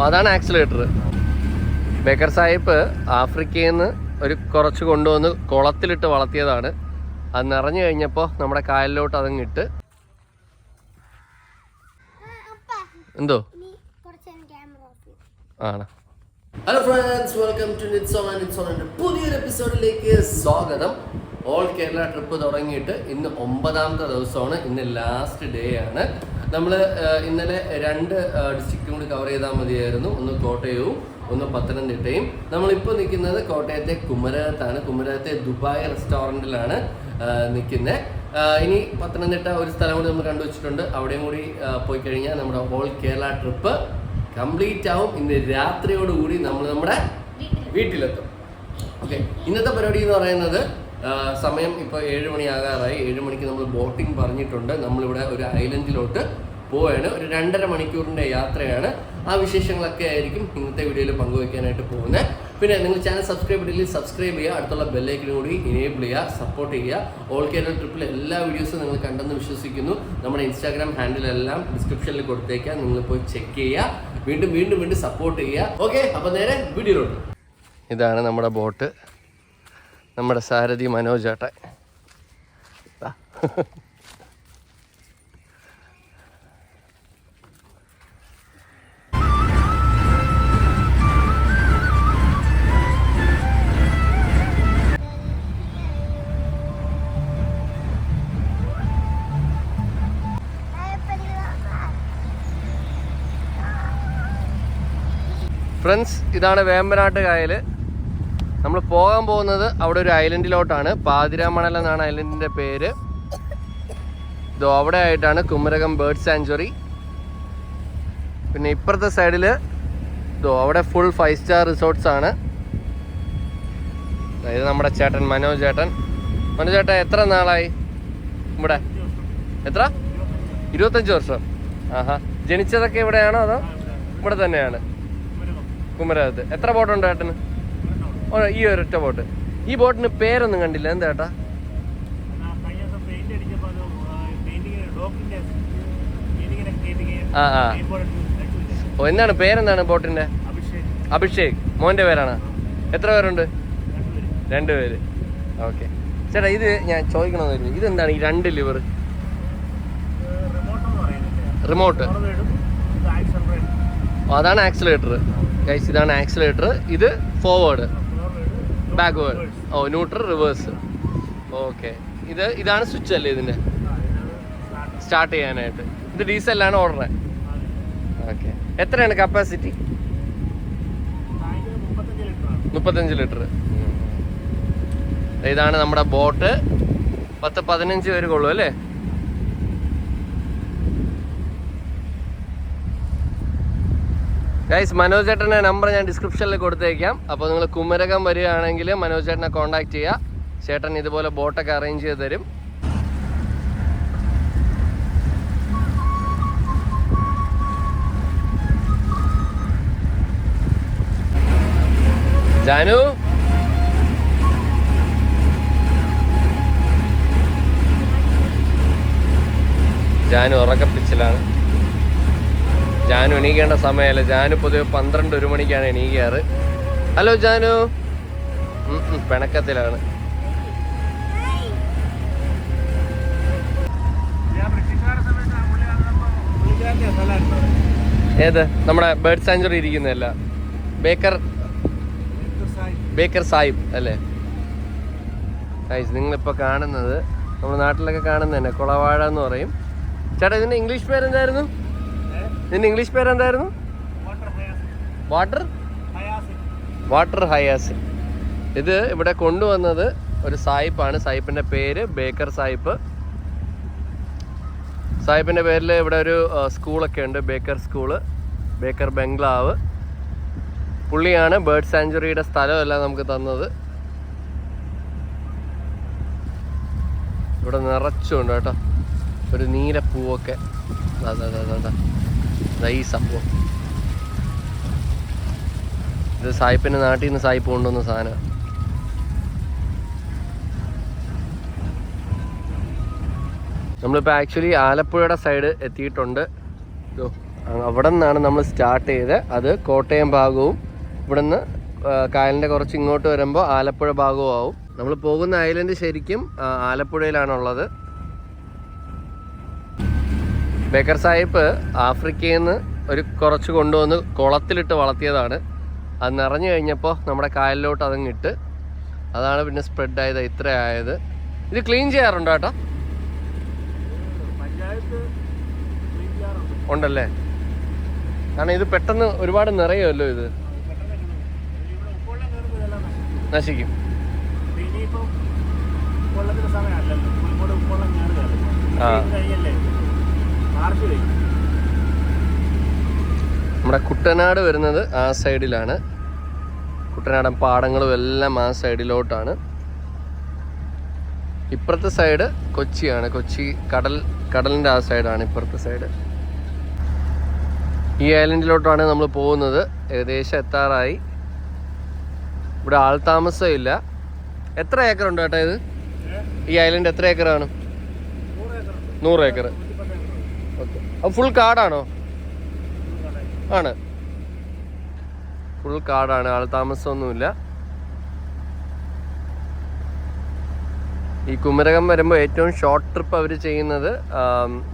അതാണ് accelerator Baker Sahib ആഫ്രിക്കയിൽ നിന്ന് ഒരു കുറച്ച് കൊണ്ടുവന്ന് കുളത്തിലിട്ട് വളർത്തിയതാണ്. അത് നിറഞ്ഞു കഴിഞ്ഞപ്പോൾ നമ്മുടെ കായലിലോട്ട് അതങ്ങ് ഇട്ട്. എന്തോ? ആണ്. Hello friends welcome to Knitzone and നിറ്റ്സോണിന്റെ പുതിയൊരു എപ്പിസോഡിലേക്ക് സ്വാഗതം. ഓൾ കേരള ട്രിപ്പ് തുടങ്ങിയിട്ട് ഇന്ന് ഒമ്പതാമത്തെ ദിവസമാണ്. ഇന്ന് ലാസ്റ്റ് ഡേ ആണ്. നമ്മൾ ഇന്നലെ രണ്ട് ഡിസ്ട്രിക്റ്റും കൂടി കവർ ചെയ്താൽ മതിയായിരുന്നു. ഒന്ന് കോട്ടയവും ഒന്ന് പത്തനംതിട്ടയും. നമ്മളിപ്പോൾ നിൽക്കുന്നത് കോട്ടയത്തെ കുമരകത്താണ്. കുമരകത്തെ ദുബായ് റെസ്റ്റോറന്റിലാണ് നിൽക്കുന്നത് ഇനി പത്തനംതിട്ട ഒരു സ്ഥലം കൂടി നമ്മൾ കണ്ടുവച്ചിട്ടുണ്ട് അവിടെയും കൂടി പോയി കഴിഞ്ഞാൽ നമ്മുടെ ഓൾ കേരള ട്രിപ്പ് കംപ്ലീറ്റ് ആവും. ഇന്ന് രാത്രിയോടുകൂടി നമ്മൾ നമ്മുടെ വീട്ടിലെത്തും. ഓക്കെ ഇന്നത്തെ പരിപാടി എന്ന് പറയുന്നത് സമയം ഇപ്പോൾ ഏഴ് മണിയാകാറായി. ഏഴ് മണിക്ക് നമ്മൾ ബോട്ടിംഗ് പറഞ്ഞിട്ടുണ്ട്. നമ്മളിവിടെ ഒരു ഐലൻഡിലോട്ട് പോവുകയാണ് ഒരു രണ്ടര മണിക്കൂറിന്റെ യാത്രയാണ്. ആ വിശേഷങ്ങളൊക്കെ ആയിരിക്കും ഇന്നത്തെ വീഡിയോയിൽ പങ്കുവയ്ക്കാനായിട്ട് പോകുന്നത് പിന്നെ നിങ്ങൾ ചാനൽ സബ്സ്ക്രൈബ് ചെയ്തില്ലെങ്കിൽ സബ്സ്ക്രൈബ് ചെയ്യുക. അടുത്തുള്ള ബെല്ലൈക്കിനും കൂടി ഇനേബിൾ ചെയ്യുക. സപ്പോർട്ട് ചെയ്യുക. ഓൾ കേരള ട്രിപ്പിൽ എല്ലാ വീഡിയോസും നിങ്ങൾ കണ്ടെന്ന് വിശ്വസിക്കുന്നു. നമ്മുടെ ഇൻസ്റ്റാഗ്രാം ഹാൻഡിലെല്ലാം ഡിസ്ക്രിപ്ഷനിൽ കൊടുത്തേക്കാം നിങ്ങൾ പോയി ചെക്ക് ചെയ്യുക. വീണ്ടും വീണ്ടും വീണ്ടും സപ്പോർട്ട് ചെയ്യുക. ഓക്കെ അപ്പോൾ നേരെ വീഡിയോയിലോട്ട് ഇതാണ് നമ്മുടെ ബോട്ട്. നമ്മുടെ സാരഥി മനോജ് ചേട്ടൻ ഫ്രണ്ട്സ് ഇതാണ് വേമ്പനാട്ട് കായൽ നമ്മൾ പോകാൻ പോകുന്നത് അവിടെ ഒരു ഐലൻഡിലോട്ടാണ്. പാതിരാമണൽ എന്നാണ് ഐലൻഡിന്റെ പേര്. ഇതോ അവിടെ ആയിട്ടാണ് കുമരകം ബേർഡ് സാഞ്ചുറി. പിന്നെ ഇപ്പുറത്തെ സൈഡിൽ ഇതോ അവിടെ ഫുൾ ഫൈവ് സ്റ്റാർ റിസോർട്ട്സ് ആണ്. അതായത് നമ്മുടെ ചേട്ടൻ മനോജ് ചേട്ടൻ. മനോജ് ചേട്ടൻ എത്ര നാളായി ഇവിടെ? എത്ര? ഇരുപത്തഞ്ച് വർഷം. ആഹാ. ജനിച്ചതൊക്കെ ഇവിടെയാണോ അതോ ഇവിടെ തന്നെയാണ്? കുമരകത്ത്. എത്ര ബോട്ടുണ്ട് ചേട്ടന് ഈ ഒരൊറ്റ ബോട്ട്. ഈ ബോട്ടിന് പേരൊന്നും കണ്ടില്ല. എന്താ ചേട്ടാ ആ ആ ഓ എന്താണ് പേരെന്താണ് ബോട്ടിന്റെ? അഭിഷേക്. മോന്റെ പേരാണ്. എത്ര പേരുണ്ട്? രണ്ടുപേര്. ഓക്കെ. ചേട്ടാ ഇത് ഞാൻ ചോദിക്കണമെന്ന് ഇതെന്താണ് ഈ രണ്ട് ലിവർ? റിമോട്ട് അതാണ് ആക്സിലേറ്റർ ഗൈസ് ഇതാണ് ആക്സിലേറ്റർ ഇത് ഫോർവേഡ് ബാക്ക്വേർഡ്. ഓ ന്യൂട്രൽ റിവേഴ്സ്. ഓക്കെ. ഇത് ഇതാണ് സ്വിച്ച് അല്ലേ ഇതിന്റെ സ്റ്റാർട്ട് ചെയ്യാനായിട്ട്. ഇത് ഡീസലാണ് ഓർഡർ ഓക്കെ. എത്രയാണ് കപ്പാസിറ്റി? മുപ്പത്തഞ്ച് ലിറ്റർ. ഇതാണ് നമ്മുടെ ബോട്ട്. പത്ത് പതിനഞ്ച് പേര് കൊള്ളു അല്ലേ? ഗൈസ് മനോജ് ചേട്ടന്റെ നമ്പർ ഞാൻ ഡിസ്ക്രിപ്ഷനിൽ കൊടുത്തേക്കാം. അപ്പോൾ നിങ്ങൾ കുമരകം വരികയാണെങ്കിൽ മനോജ് ചേട്ടനെ കോൺടാക്ട് ചെയ്യുക ചേട്ടൻ ഇതുപോലെ ബോട്ടൊക്കെ അറേഞ്ച് ചെയ്ത് തരും. ജാനു? ജാനു ഉറക്കപ്പിച്ചിലാണ് ജാനു എണീക്കേണ്ട സമയമല്ല ജാനു പൊതുവെ പന്ത്രണ്ട് ഒരു മണിക്കാണ് എണീക്കാറ്. ഹലോ ജാനു. പിണക്കത്തിലാണ്. ഏത്? നമ്മുടെ ബേർഡ് സാഞ്ചുറി ഇരിക്കുന്നതല്ല. ബേക്കർ ബേക്കർ സാഹിബ് അല്ലേ? നിങ്ങളിപ്പോൾ കാണുന്നത് നമ്മുടെ നാട്ടിലൊക്കെ കാണുന്നത് തന്നെ കുളവാഴ എന്ന് പറയും. ചേട്ടാ ഇതിന്റെ ഇംഗ്ലീഷ് പേരെന്തായിരുന്നു? ഇതിന്റെ ഇംഗ്ലീഷ് പേരെന്തായിരുന്നു? വാട്ടർ? വാട്ടർ ഹയാസ്. ഇത് ഇവിടെ കൊണ്ടുവന്നത് ഒരു സായിപ്പാണ്. സായിപ്പിന്റെ പേര് ബേക്കർ സായിപ്പ്. സായിപ്പിന്റെ പേരിൽ ഇവിടെ ഒരു സ്കൂളൊക്കെ ഉണ്ട്. ബേക്കർ സ്കൂൾ ബേക്കർ ബംഗ്ലാവ്. പുള്ളിയാണ് ബേർഡ് സാഞ്ചുറിയുടെ സ്ഥലമെല്ലാം നമുക്ക് തന്നത്. ഇവിടെ നിറച്ചുണ്ട് കേട്ടോ. ഒരു നീല പൂവൊക്കെ ഈ സംഭവം. ഇത് സായിപ്പിന്റെ നാട്ടിൽ നിന്ന് സായിപ്പ് കൊണ്ടുവന്ന സാധനം. നമ്മളിപ്പോൾ ആക്ച്വലി ആലപ്പുഴയുടെ സൈഡ് എത്തിയിട്ടുണ്ട്. അവിടെ നിന്നാണ് നമ്മൾ സ്റ്റാർട്ട് ചെയ്ത്. അത് കോട്ടയം ഭാഗവും ഇവിടെ നിന്ന് കായലിന്റെ കുറച്ച് ഇങ്ങോട്ട് വരുമ്പോൾ ആലപ്പുഴ ഭാഗവും ആവും. നമ്മൾ പോകുന്ന ഐലൻഡ് ശരിക്കും ആലപ്പുഴയിലാണുള്ളത്. ബേക്കർ സാഹിബ് ആഫ്രിക്കയിൽ നിന്ന് ഒരു കുറച്ച് കൊണ്ടുവന്ന് കുളത്തിലിട്ട് വളർത്തിയതാണ്. അത് നിറഞ്ഞു കഴിഞ്ഞപ്പോൾ നമ്മുടെ കായലിലോട്ട് അതങ്ങിട്ട് അതാണ് പിന്നെ സ്പ്രെഡ് ആയത് ഇത്ര ആയത്. ഇത് ക്ലീൻ ചെയ്യാറുണ്ടോ ചെയ്യാറുണ്ട് ഉണ്ടല്ലേ? കാരണം ഇത് പെട്ടെന്ന് ഒരുപാട് നിറയുമല്ലോ ഇത്. നശിക്കും. ആ. നമ്മുടെ കുട്ടനാട് വരുന്നത് ആ സൈഡിലാണ്. കുട്ടനാടൻ പാടങ്ങളും എല്ലാം ആ സൈഡിലോട്ടാണ്. ഇപ്പുറത്തെ സൈഡ് കൊച്ചിയാണ്. കൊച്ചി കടൽ കടലിന്റെ ആ സൈഡാണ് ഇപ്പുറത്തെ സൈഡ്. ഈ ഐലൻഡിലോട്ടാണ് നമ്മൾ പോകുന്നത്. ഏകദേശം എത്താറായി. ഇവിടെ ആൾ താമസം ഇല്ല. എത്ര ഏക്കർ ഉണ്ട് കേട്ടോ ഇത്? ഈ ഐലൻഡ് എത്ര ഏക്കറാണ്? നൂറ് ഏക്കർ നൂറ്റിപ്പത്ത് ഏക്കറുണ്ട് ഓക്കെ അപ്പോൾ ഫുൾ കാടാണോ? ആണ്. ഫുൾ കാടാണ്. ആൾ താമസമൊന്നുമില്ല. ഈ കുമരകം വരുമ്പോൾ ഏറ്റവും ഷോർട്ട് ട്രിപ്പ് അവർ ചെയ്യുന്നത്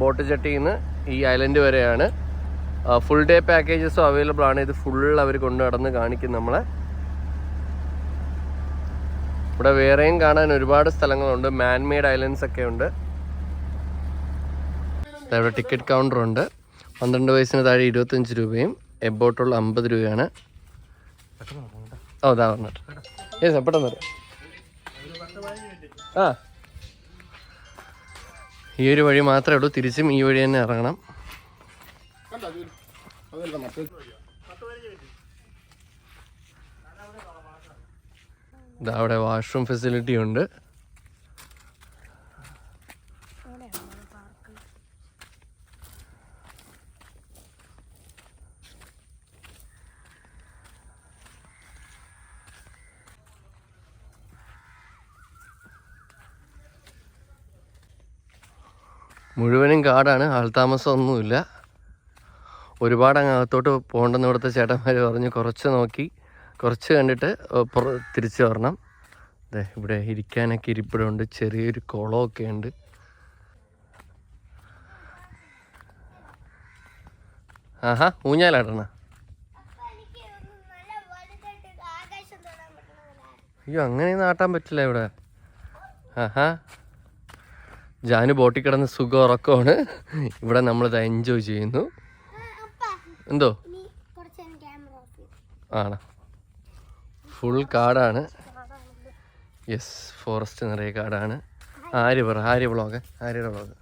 ബോട്ട് ജട്ടിയിൽ നിന്ന് ഈ ഐലൻഡ് വരെയാണ്. ഫുൾ ഡേ പാക്കേജസും അവൈലബിൾ ആണ്. ഇത് ഫുൾ അവർ കൊണ്ടു നടന്ന് കാണിക്കും നമ്മളെ. ഇവിടെ വേറെയും കാണാൻ ഒരുപാട് സ്ഥലങ്ങളുണ്ട്. മാൻമെയ്ഡ് ഐലൻഡ്സ് ഒക്കെ ഉണ്ട്. ഇവിടെ ടിക്കറ്റ് കൗണ്ടർ ഉണ്ട്. പന്ത്രണ്ട് വയസ്സിന് താഴെ ഇരുപത്തഞ്ച് രൂപയും എബോട്ടുള്ള അമ്പത് രൂപയാണ്. ഓ ഇതാ പറഞ്ഞിട്ട് ഏ പെട്ടെന്ന് വരാം. ആ. ഈ ഒരു വഴി മാത്രമേ ഉള്ളൂ. തിരിച്ചും ഈ വഴി തന്നെ ഇറങ്ങണം. അവിടെ വാഷ്റൂം ഫെസിലിറ്റി ഉണ്ട്. മുഴുവനും കാടാണ്. ആൾ ആൾതാമസമൊന്നുമില്ല ഒരുപാട് അങ്ങ് അകത്തോട്ട് പോകണ്ടെന്ന് ഇവിടുത്തെ ചേട്ടന്മാർ പറഞ്ഞ്. കുറച്ച് നോക്കി. കുറച്ച് കണ്ടിട്ട് തിരിച്ചു വരണം. അതെ ഇവിടെ ഇരിക്കാനൊക്കെ ഇരിപ്പിടമുണ്ട്. ചെറിയൊരു കുളമൊക്കെ ഉണ്ട്. ആഹാ ഊഞ്ഞാലാട്ടണ? അയ്യോ അങ്ങനെ ആട്ടാൻ പറ്റില്ല ഇവിടെ. ആഹാ. ജാനു ബോട്ടിൽ കിടന്ന് സുഖം ഉറക്കമാണ്. ഇവിടെ നമ്മളിത് എൻജോയ് ചെയ്യുന്നു. എന്തോ? ആണോ? ഫുൾ കാടാണ്. യെസ് ഫോറസ്റ്റ് നിറയെ കാടാണ്. ആര് പറ? ആര് വ്ളോഗ് ആര്യയുടെ വ്ളോഗ്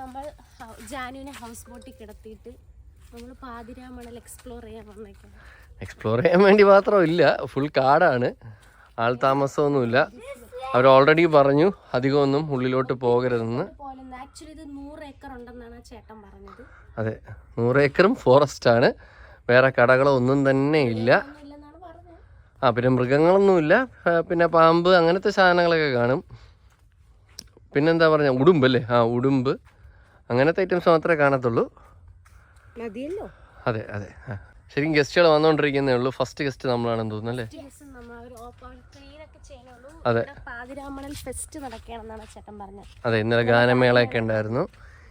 നമ്മൾ ജാനുവിനെ ഹൗസ് ബോട്ടിൽ കിടത്തിയിട്ട് നമ്മൾ പാതിരാമണൽ എക്സ്പ്ലോർ ചെയ്യാൻ വന്നേക്കാം എക്സ്പ്ലോർ ചെയ്യാൻ വേണ്ടി മാത്രമില്ല ഫുൾ കാടാണ്. ആൾ താമസമൊന്നുമില്ല. അവർ ഓൾറെഡി പറഞ്ഞു അധികമൊന്നും ഉള്ളിലോട്ട് പോകരുതെന്ന്. പോലെ ആക്ച്വലി ഇത് നൂറ് ഏക്കർ ഉണ്ടെന്നാണ് ചേട്ടൻ പറഞ്ഞത്. അതെ നൂറ് ഏക്കറും ഫോറസ്റ്റ് ആണ്. വേറെ കടകളോ ഒന്നും തന്നെ ഇല്ല. ആ പിന്നെ മൃഗങ്ങളൊന്നുമില്ല. പിന്നെ പാമ്പ് അങ്ങനത്തെ സാധനങ്ങളൊക്കെ കാണും. പിന്നെന്താ പറഞ്ഞ ഉടുമ്പ് അല്ലേ? ആ ഉടുമ്പ്. അങ്ങനത്തെ ഐറ്റംസ് മാത്രമേ കാണത്തുള്ളൂ. മതിയല്ലോ. അതെ അതെ ശരിക്കും ഗസ്റ്റുകൾ വന്നുകൊണ്ടിരിക്കുന്നേ ഉള്ളൂ. ഫസ്റ്റ് ഗസ്റ്റ് നമ്മളാണെന്ന് തോന്നുന്നു അല്ലേ? അതെ. പാതിരാമണൽ ഫെസ്റ്റ് നടക്കുകയാണെന്നാണ് ചേട്ടൻ പറഞ്ഞത്. അതെ ഇന്നലെ ഗാനമേളയൊക്കെ ഉണ്ടായിരുന്നു.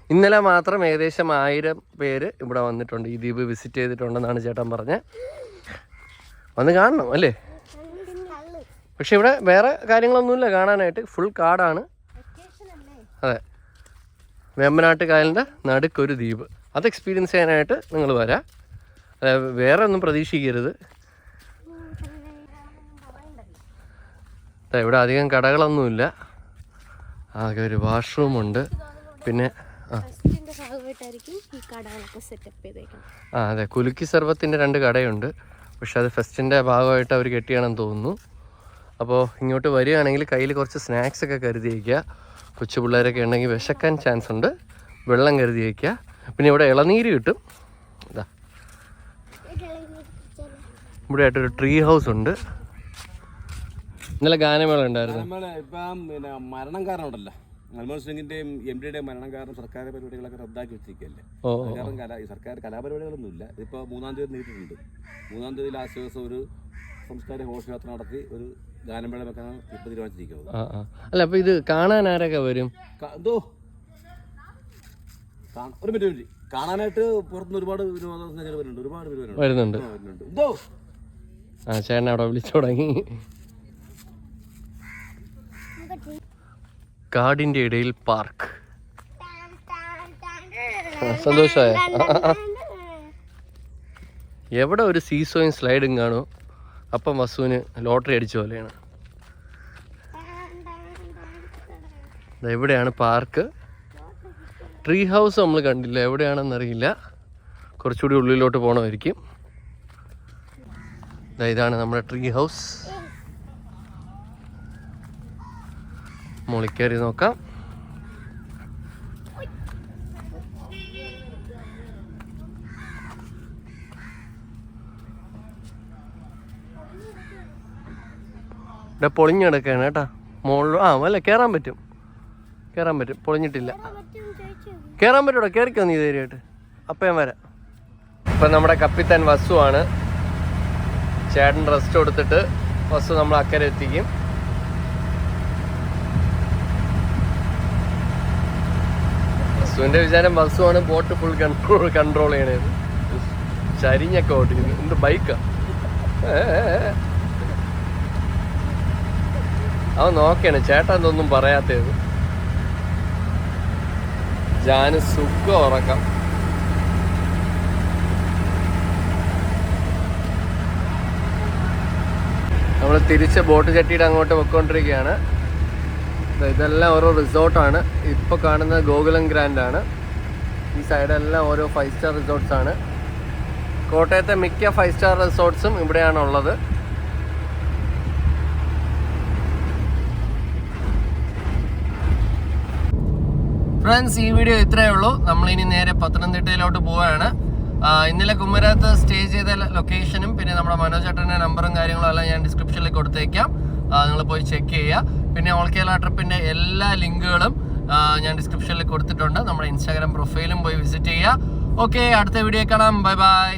ഇന്നലെ മാത്രം ഏകദേശം ആയിരം പേര് ഇവിടെ വന്നിട്ടുണ്ട്. ഈ ദ്വീപ് വിസിറ്റ് ചെയ്തിട്ടുണ്ടെന്നാണ് ചേട്ടൻ പറഞ്ഞത്. വന്ന് കാണണം അല്ലേ? പക്ഷെ ഇവിടെ വേറെ കാര്യങ്ങളൊന്നുമില്ല. കാണാനായിട്ട് ഫുൾ കാടാണ്. അതെ. വേമ്പനാട്ട് കായലിന്റെ നടുക്കൊരു ദ്വീപ്. അത് എക്സ്പീരിയൻസ് ചെയ്യാനായിട്ട് നിങ്ങൾ വരാം. വേറെ ഒന്നും പ്രതീക്ഷിക്കരുത്. ഇവിടെ അധികം കടകളൊന്നുമില്ല. ആകെ ഒരു വാഷ്റൂം ഉണ്ട് പിന്നെ ആ. അതെ. കുലുക്കി സർവത്തിന്റെ രണ്ട് കടയുണ്ട്. പക്ഷെ അത് ഫെസ്റ്റിന്റെ ഭാഗമായിട്ട് അവർ കെട്ടിയാണെന്ന് തോന്നുന്നു. അപ്പോൾ ഇങ്ങോട്ട് വരികയാണെങ്കിൽ കയ്യിൽ കുറച്ച് സ്നാക്സ് ഒക്കെ കരുതി വയ്ക്കുക കൊച്ചു പിള്ളേരൊക്കെ ഉണ്ടെങ്കിൽ വിശക്കാൻ ചാൻസ് ഉണ്ട്. വെള്ളം കരുതി വയ്ക്കുക പിന്നെ ഇവിടെ ഇളനീര് കിട്ടും. ഇതാ ഇവിടെ ആയിട്ടൊരു ട്രീ ഹൗസ് ഉണ്ട്. ഇന്നലെ ഗാനമേള ഉണ്ടായിരുന്നു. ഇപ്പം പിന്നെ മരണം കാരണം ഉണ്ടല്ലോ. മൻമോഹൻ സിംഗിന്റെയും എം ഡിയുടെയും മരണം കാരണം സർക്കാർ പരിപാടികളൊക്കെ റദ്ദാക്കി വെച്ചിരിക്കുകയല്ലേ. അത് കാരണം കലാ ഈ സർക്കാർ കലാപരിപാടികളൊന്നുമില്ല. ഇതിപ്പോൾ മൂന്നാം തീയതി നീട്ടിട്ടുണ്ട് മൂന്നാം തീയതി ലാസ്റ്റ് ദിവസം ഒരു സംസ്കാര ഘോഷയാത്ര നടത്തി ഒരു ഗാനമേള വെക്കാനാണ് ഇപ്പൊ തീരുമാനിച്ചിരിക്കുന്നത്. അല്ല അപ്പൊ ഇത് കാണാൻ ആരൊക്കെ വരും? എന്തോ? ഒരു മിനിറ്റ് കാണാനായിട്ട് പുറത്തുനിന്ന് ഒരുപാട് വിനോദസഞ്ചാരികൾ വരുന്നുണ്ട്. ഒരുപാട് പേര് വരുന്നുണ്ട്. എന്തോ? ആ ചേട്ടൻ അവിടെ വിളിച്ചു തുടങ്ങി നമുക്ക് ട്രീ- കാടിന്റെ ഇടയിൽ പാർക്ക്. സന്തോഷമായ. എവിടെ ഒരു സീസോയും സ്ലൈഡും കാണുമോ അപ്പം വസുവിന് ലോട്ടറി അടിച്ച പോലെയാണ്. ഇവിടെയാണ് പാർക്ക്. ട്രീ ഹൗസ് നമ്മൾ കണ്ടില്ല. എവിടെയാണെന്നറിയില്ല. കുറച്ചുകൂടി ഉള്ളിലോട്ട് പോകണമായിരിക്കും ഇതാണ് നമ്മുടെ ട്രീ ഹൗസ്. മുകളിൽ കയറി നോക്കാം. ഇവിടെ പൊളിഞ്ഞെടുക്കാണ് കേട്ടാ. മുകളിൽ ആ അല്ല കയറാൻ പറ്റും. കയറാൻ പറ്റും. പൊളിഞ്ഞിട്ടില്ല. കയറാൻ പറ്റൂടാ കയറിക്കോ നീ ധൈര്യമായിട്ട്. അപ്പം ഞാൻ വരാം. ഇപ്പം നമ്മുടെ കപ്പിത്താൻ വസുവാണ്. ചേട്ടൻ റെസ്റ്റ് കൊടുത്തിട്ട് വസ്സു നമ്മൾ അക്കരെ എത്തിക്കും. വസുവിന്റെ വിചാരം ബസ്സുമാണ് ബോട്ട് ഫുൾ കൺട്രോൾ കൺട്രോൾ ചെയ്യണത്. ചരിഞ്ഞൊക്കെ ഓട്ടിക്കുന്നു എന്ത് ബൈക്കാ അവൻ നോക്കിയാണ്. ചേട്ടൻ എന്തൊന്നും പറയാത്തത്. ജാന് സുഖം ഉറക്കം. നമ്മൾ തിരിച്ച് ബോട്ട് ചട്ടിയുടെ അങ്ങോട്ട് പൊയ്ക്കൊണ്ടിരിക്കുകയാണ്. ദാ ഇതെല്ലാം ഓരോ റിസോർട്ടാണ്. ഇപ്പോൾ കാണുന്നത് ഗോകുലം ഗ്രാൻഡ് ആണ്. ഈ സൈഡെല്ലാം ഓരോ ഫൈവ് സ്റ്റാർ റിസോർട്ട്സ് ആണ്. കോട്ടയത്തെ മിക്ക ഫൈവ് സ്റ്റാർ റിസോർട്ട്സും ഇവിടെയാണുള്ളത് ഫ്രണ്ട്സ് ഈ വീഡിയോ ഇത്രയേ ഉള്ളൂ. നമ്മളിനി നേരെ പത്തനംതിട്ടയിലോട്ട് പോവുകയാണ് ഇന്നലെ കുമരകത്ത് സ്റ്റേ ചെയ്ത ലൊക്കേഷനും പിന്നെ നമ്മുടെ മനോജ് ചേട്ടന്റെ നമ്പറും കാര്യങ്ങളും എല്ലാം ഞാൻ ഡിസ്ക്രിപ്ഷനിൽ കൊടുത്തേക്കാം. നിങ്ങൾ പോയി ചെക്ക് ചെയ്യുക പിന്നെ ഓൾ കേരള ട്രിപ്പിന്റെ എല്ലാ ലിങ്കുകളും ഞാൻ ഡിസ്ക്രിപ്ഷനിൽ കൊടുത്തിട്ടുണ്ട്. നമ്മുടെ ഇൻസ്റ്റാഗ്രാം പ്രൊഫൈലും പോയി വിസിറ്റ് ചെയ്യുക ഓക്കെ അടുത്ത വീഡിയോ കാണാം. Bye bye